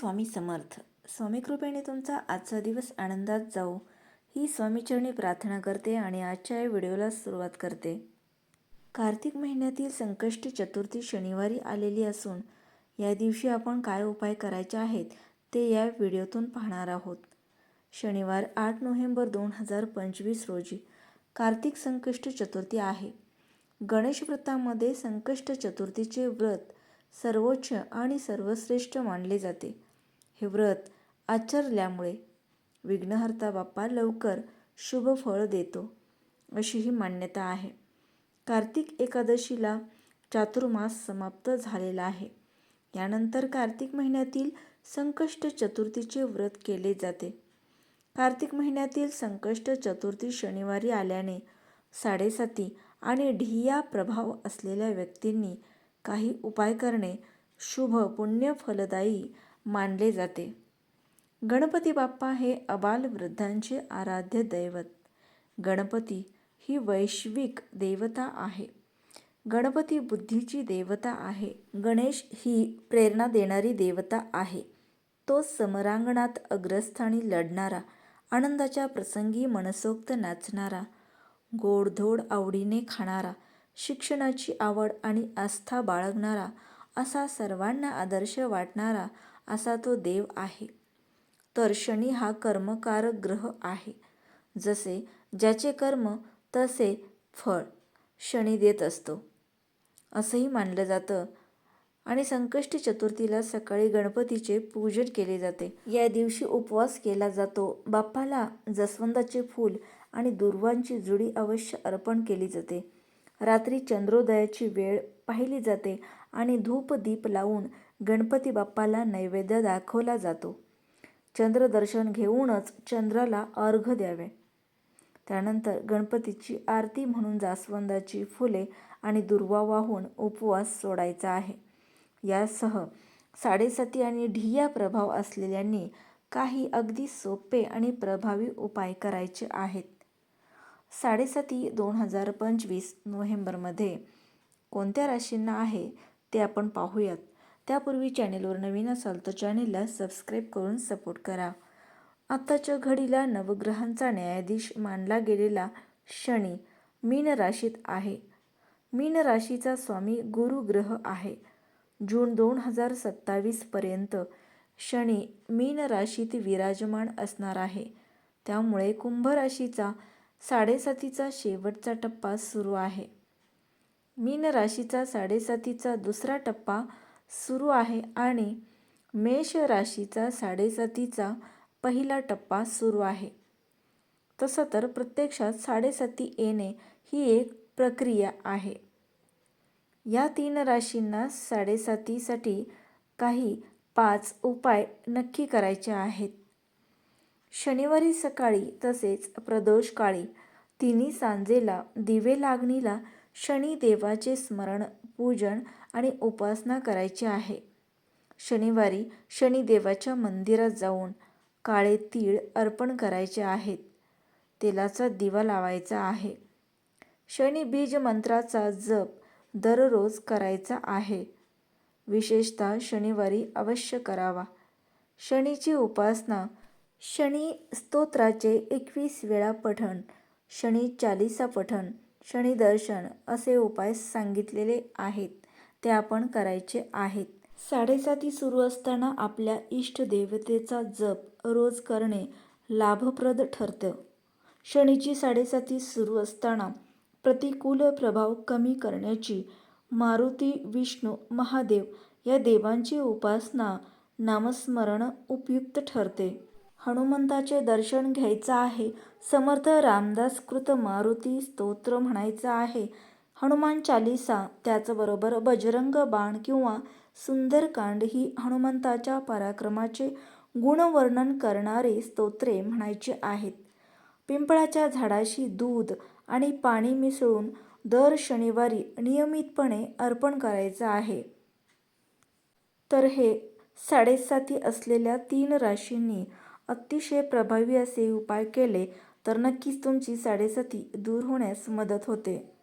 स्वामी समर्थ. स्वामी कृपेने तुमचा आजचा दिवस आनंदात जाऊ ही स्वामीचरणी प्रार्थना करते आणि आजच्या या व्हिडिओला सुरुवात करते. कार्तिक महिन्यातील संकष्ट चतुर्थी शनिवारी आलेली असून या दिवशी आपण काय उपाय करायचे आहेत ते या व्हिडिओतून पाहणार आहोत. शनिवार आठ नोव्हेंबर दोन हजार पंचवीस रोजी कार्तिक संकष्ट चतुर्थी आहे. गणेश व्रतामध्ये संकष्ट चतुर्थीचे व्रत सर्वोच्च आणि सर्वश्रेष्ठ मानले जाते. हे व्रत आचरल्यामुळे विघ्नहर्ता बाप्पा लवकर शुभ फळ देतो अशी ही मान्यता आहे. कार्तिक एकादशीला चातुर्मास समाप्त झालेला आहे. यानंतर कार्तिक महिन्यातील संकष्ट चतुर्थीचे व्रत केले जाते. कार्तिक महिन्यातील संकष्ट चतुर्थी शनिवारी आल्याने साडेसाती आणि ढिया प्रभाव असलेल्या व्यक्तींनी काही उपाय करणे शुभ पुण्य फलदायी मानले जाते. गणपती बाप्पा हे अबाल वृद्धांचे आराध्य दैवत. गणपती ही वैश्विक देवता आहे. गणपती बुद्धीची देवता आहे. गणेश ही प्रेरणा देणारी देवता आहे. तो समरांगणात अग्रस्थानी लढणारा आनंदाच्या प्रसंगी मनसोक्त नाचणारा गोडधोड आवडीने खाणारा शिक्षणाची आवड आणि आस्था बाळगणारा असा सर्वांना आदर्श वाटणारा असा तो देव आहे. तर शनी हा कर्मकारक ग्रह आहे. जसे ज्याचे कर्म तसे फळ शनी देत असतो. असंही मानलं जातं. आणि संकष्टी चतुर्थीला सकाळी गणपतीचे पूजन केले जाते. या दिवशी उपवास केला जातो. बाप्पाला जसवंदाचे फूल आणि दुर्वांची जुडी अवश्य अर्पण केली जाते. रात्री चंद्रोदयाची वेळ पाहिली जाते आणि धूप दीप लावून गणपती बाप्पाला नैवेद्य दाखवला जातो. चंद्रदर्शन घेऊनच चंद्राला अर्घ द्यावे. त्यानंतर गणपतीची आरती म्हणून जास्वंदाची फुले आणि दुर्वा वाहून उपवास सोडायचा आहे. यासह साडेसाती आणि ढिया प्रभाव असलेल्यांनी काही अगदी सोपे आणि प्रभावी उपाय करायचे आहेत. साडेसाती दोन हजार पंचवीस नोव्हेंबरमध्ये कोणत्या राशींना आहे ते आपण पाहूयात. त्यापूर्वी चॅनेलवर नवीन असाल तर चॅनेलला सबस्क्राईब करून सपोर्ट करा. आत्ताच्या घडीला नवग्रहांचा न्यायाधीश मानला गेलेला शनी मीन राशीत आहे. मीन राशीचा स्वामी गुरुग्रह आहे. जून दोन हजार सत्तावीसपर्यंत शनी मीन राशीत विराजमान असणार आहे. त्यामुळे कुंभ राशीचा साडेसातीचा शेवटचा टप्पा सुरू आहे. मीन राशीचा साडेसातीचा दुसरा टप्पा सुरू आहे आणि मेष राशीचा साडेसातीचा पहिला टप्पा सुरू आहे. तसं तर प्रत्यक्षात साडेसाती येणे ही एक प्रक्रिया आहे. या तीन राशींना साडेसातीसाठी काही पाच उपाय नक्की करायचे आहेत. शनिवारी सकाळी तसेच प्रदोषकाळी तिन्ही सांजेला दिवे लागणीला शनिदेवाचे स्मरण पूजन आणि उपासना करायची आहे. शनिवारी शनिदेवाच्या मंदिरात जाऊन काळे तीळ अर्पण करायचे आहेत. तेलाचा दिवा लावायचा आहे. शनी बीज मंत्राचा जप दररोज करायचा आहे. विशेषतः शनिवारी अवश्य करावा. शनीची उपासना शनी स्तोत्राचे एकवीस वेळा पठण शनी चालिसा पठण शनिदर्शन असे उपाय सांगितलेले आहेत. ते आपण करायचे आहेत. साडेसाती सुरू असताना आपल्या इष्टदेवतेचा जप रोज करणे लाभप्रद ठरतं. शनीची साडेसाती सुरू असताना प्रतिकूल प्रभाव कमी करण्याची मारुती विष्णू महादेव या देवांची उपासना नामस्मरण उपयुक्त ठरते. हनुमंताचे दर्शन घ्यायचं आहे. समर्थ रामदास कृत मारुती स्तोत्र म्हणायचं आहे. हनुमान चालिसा त्याचबरोबर बजरंग बाण किंवा सुंदरकांड ही हनुमंताच्या पराक्रमाचे गुणवर्णन करणारे स्तोत्रे म्हणायचे आहेत. पिंपळाच्या झाडाशी दूध आणि पाणी मिसळून दर शनिवारी नियमितपणे अर्पण करायचं आहे. तर हे साडेसाती असलेल्या तीन राशींनी अतिशय प्रभावी असे उपाय केले तर नक्कीच तुमची साडेसाती दूर होण्यास मदत होते.